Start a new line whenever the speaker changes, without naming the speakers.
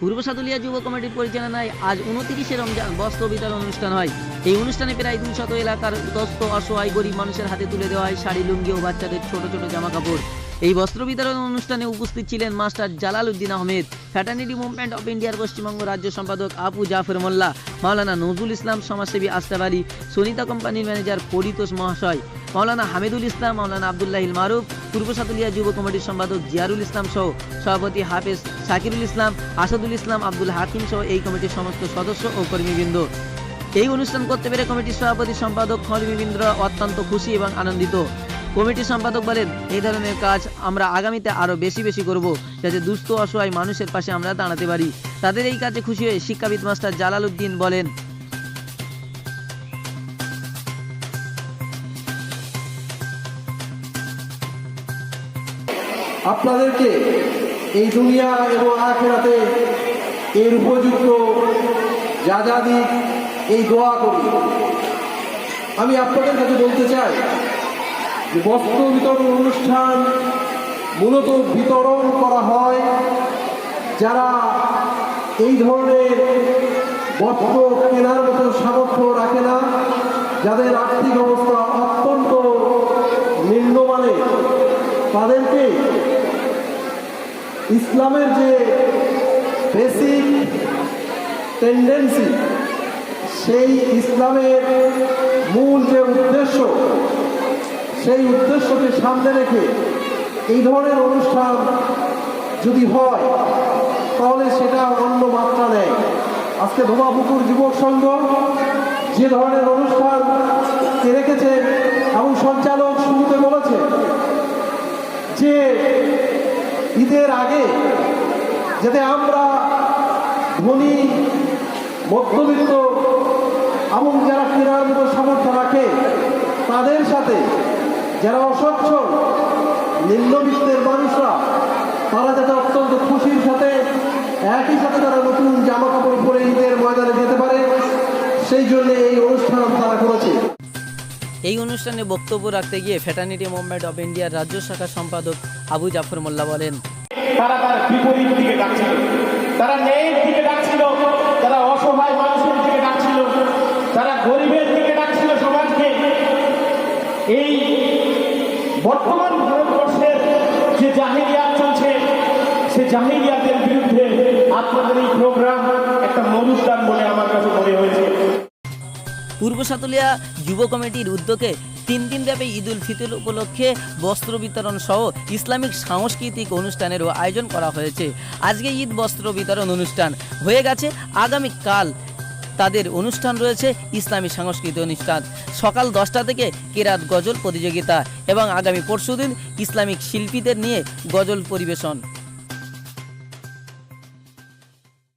পূর্ব সাতুলিয়া যুব কমিটির পরিচালনায় আজ উনতিরিশে রমজান বস্ত্র বিতরণ অনুষ্ঠান হয়। এই অনুষ্ঠানে প্রায় দুই শত এলাকার দস্ত অসহায়, গরিব মানুষের হাতে তুলে দেওয়া হয় শাড়ি, লুঙ্গি ও বাচ্চাদের ছোট ছোট জামা কাপড় এই বস্ত্র বিতরণ অনুষ্ঠানে উপস্থিত ছিলেন master Jalal Uddin Ahmed, fraternity movement of ইন্ডিয়ার পশ্চিমবঙ্গ রাজ্য সম্পাদক আপু জাফর মোল্লা, মাওলানা নজরুল ইসলাম সমাজসেবী আস্তাব আলী, সনিতা কোম্পানির ম্যানেজার পরিতোষ মহাশয়। মাওলানা হামিদুল ইসলাম, মাওলানা আবদুল্লাহিল মারুফ, পূর্ব সাতুলিয়া যুব কমিটির সম্পাদক জিয়ারুল ইসলাম সহ সভাপতি হাফেজ শাকিরুল ইসলাম, আসাদুল ইসলাম, আব্দুল হাকিম সহ এই কমিটির সমস্ত সদস্য ও কর্মীবৃন্দ। এই অনুষ্ঠান করতে পেরে কমিটির সভাপতি সম্পাদক কর্মীবৃন্দরা অত্যন্ত খুশি এবং আনন্দিত। কমিটির সম্পাদক বলেন, এই ধরনের কাজ আমরা আগামীতে আরও বেশি বেশি করব, যাতে দুস্থ অসহায় মানুষের পাশে আমরা দাঁড়াতে পারি। তাদের এই কাজে খুশি হয়ে শিক্ষাবিদ মাস্টার জালাল উদ্দিন বলেন
আপনাদেরকে এই দুনিয়া এবং আখেরাতে এর উপযুক্ত যা যা দিক, এই দোয়া করি। আমি আপনাদের কাছে বলতে চাই যে বস্ত্র বিতরণ অনুষ্ঠান মূলত বিতরণ করা হয় যারা এই ধরনের বস্ত্র কেনার মতো সামর্থ্য রাখে না, যাদের আর্থিক অবস্থা অত্যন্ত নিম্নমানের তাদেরকে ইসলামের যে বেসিক টেন্ডেন্সি সেই ইসলামের মূল যে উদ্দেশ্য, সেই উদ্দেশ্যকে সামনে রেখে এই ধরনের অনুষ্ঠান যদি হয়, তাহলে সেটা অন্য মাত্রা নেয়। আজকে ধোমাপুকুর যুবক সংঘ যে ধরনের অনুষ্ঠান রেখেছে, এবং সঞ্চালক যে ঈদের আগে যাতে আমরা ধনী, মধ্যবিত্ত এবং যারা কেনার মতো সামর্থ্য রাখে, তাদের সাথে যারা অসচ্ছল, নিম্নবিত্তের মানুষরা, তারা যাতে অত্যন্ত খুশির সাথে, একই সাথে তারা নতুন জামা কাপড় পরে ঈদের ময়দানে যেতে পারে, সেই জন্য এই অনুষ্ঠানে
বক্তব্য রাখতে গিয়ে ফ্যাটার্নিটি মুভমেন্ট অফ ইন্ডিয়ার রাজ্য শাখা সম্পাদক আবু জাফর মোল্লা বলেন।
তারা তার বিপরীত দিকে ডাকছিল। তারা ন্যায়ের দিকে ডাকছিল। তারা অসহায় মানুষের দিকে ডাকছিল। তারা গরিবের দিকে ডাকছিল সমাজকে। এই বর্তমান ভারতবর্ষের যে জাহিরিয়াত চলছে, সে জাহিরিয়াতের বিরুদ্ধে
পূর্ব সাতুলিয়া যুব কমিটির উদ্যোগে তিন দিন ব্যাপী ঈদ উল ফিতর উপলক্ষে বস্ত্র বিতরণ সহ ইসলামিক সাংস্কৃতিক অনুষ্ঠানেরও আয়োজন করা হয়েছে। আজকে ঈদ বস্ত্র বিতরণ অনুষ্ঠান হয়ে গেছে। আগামীকাল তাদের অনুষ্ঠান রয়েছে ইসলামী সাংস্কৃতিক অনুষ্ঠান। সকাল দশটা থেকে কেরাত গজল প্রতিযোগিতা এবং আগামী পরশুদিন ইসলামিক শিল্পীদের নিয়ে গজল পরিবেশন।